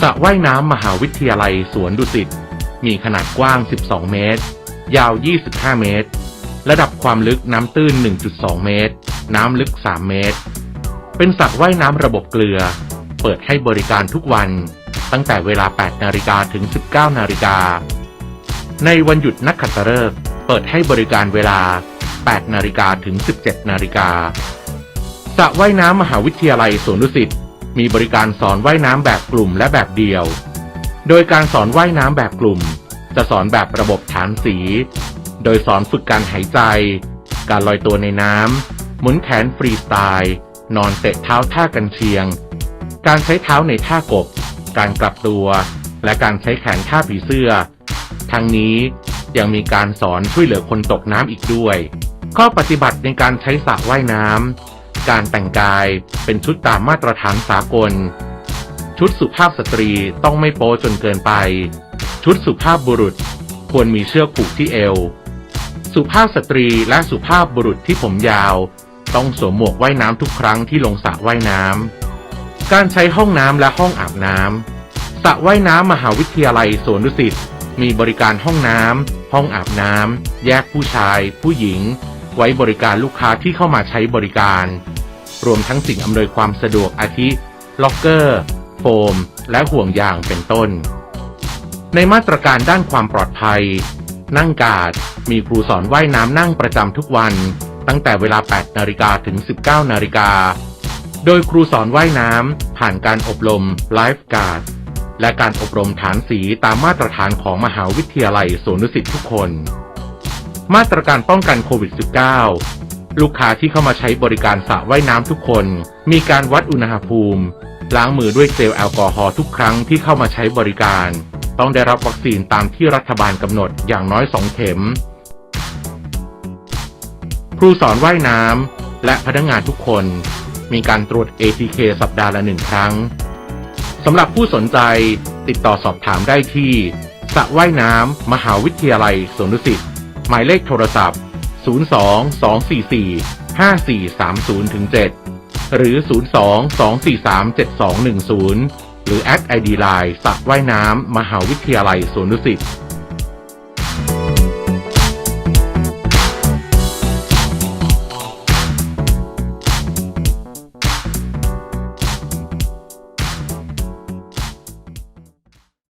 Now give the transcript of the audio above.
สระว่ายน้ำมหาวิทยาลัยสวนดุสิต มีขนาดกว้าง 12 เมตร ยาว 25 เมตร ระดับความลึกน้ำตื้น 1.2 เมตร น้ำลึก 3 เมตร เป็นสระว่ายน้ำระบบเกลือ เปิดให้บริการทุกวัน ตั้งแต่เวลา 8 นาฬิกาถึง 19 นาฬิกา ในวันหยุดนักขัตฤกษ์เปิดให้บริการเวลา 8 นาฬิกาถึง 17 นาฬิกาสระว่ายน้ำมหาวิทยาลัยสวนดุสิต มีบริการสอนว่ายน้ำแบบกลุ่มและแบบเดียว โดยการสอนว่ายน้ำแบบกลุ่ม จะสอนแบบระบบฐานสี โดยสอนฝึกการหายใจ การลอยตัวในน้ำหมุนแขนฟรีสไตล์ นอนเตะเท้าท่ากันเชียง การใช้เท้าในท่ากบ การกลับตัว และการใช้แขนท่าผีเสื้อ ทั้งนี้ยังมีการสอนช่วยเหลือคนตกน้ำอีกด้วย ข้อปฏิบัติในการใช้สระว่ายน้ำ การแต่งกายเป็นชุดตามมาตรฐานสากล ชุดสุภาพสตรีต้องไม่โป๊จนเกินไป ชุดสุภาพบุรุษควรมีเชือกผูกที่เอว สุภาพสตรีและสุภาพบุรุษที่ผมยาว ต้องสวมหมวกว่ายน้ำทุกครั้งที่ลงสระว่ายน้ำ การใช้ห้องน้ำและห้องอาบน้ำ สระว่ายน้ำมหาวิทยาลัยสวนดุสิตมีบริการห้องน้ำ ห้องอาบน้ำ แยกผู้ชาย ผู้หญิง ไว้บริการลูกค้าที่เข้ามาใช้บริการ รวมทั้งสิ่งอำนวยความสะดวกอาทิ ล็อกเกอร์ โฟม และห่วงยางเป็นต้น ในมาตรการด้านความปลอดภัย นั่งกาดมีครูสอนว่ายน้ำนั่งประจำทุกวัน ตั้งแต่เวลา 8 นาฬิกาถึง 19 นาฬิกา โดยครูสอนว่ายน้ำผ่านการอบรมไลฟ์การ์ดและการอบรมฐานสีตามมาตรฐานของมหาวิทยาลัยสวนุสิตทุกคน มาตรการป้องกันโควิด -19 ลูกค้าที่เข้ามาใช้บริการสระว่ายน้ำทุกคน มีการวัดอุณหภูมิ ล้างมือด้วยเจลแอลกอฮอล์ทุกครั้งที่เข้ามาใช้บริการ ต้องได้รับวัคซีนตามที่รัฐบาลกำหนดอย่างน้อย 2 เข็ม ครูสอนว่ายน้ำและพนักงานทุกคน มีการตรวจ ATK สัปดาห์ละหนึ่งครั้งสำหรับผู้สนใจติดต่อสอบถามได้ที่สระว่ายน้ำมหาวิทยาลัยสวนดุสิตหมายเลขโทรศัพท์ 02 244 5430 7 หรือ 02 243 7210 หรือแอดไอดีไลน์สักว่ายน้ำมหาวิทยาลัยสวนดุสิต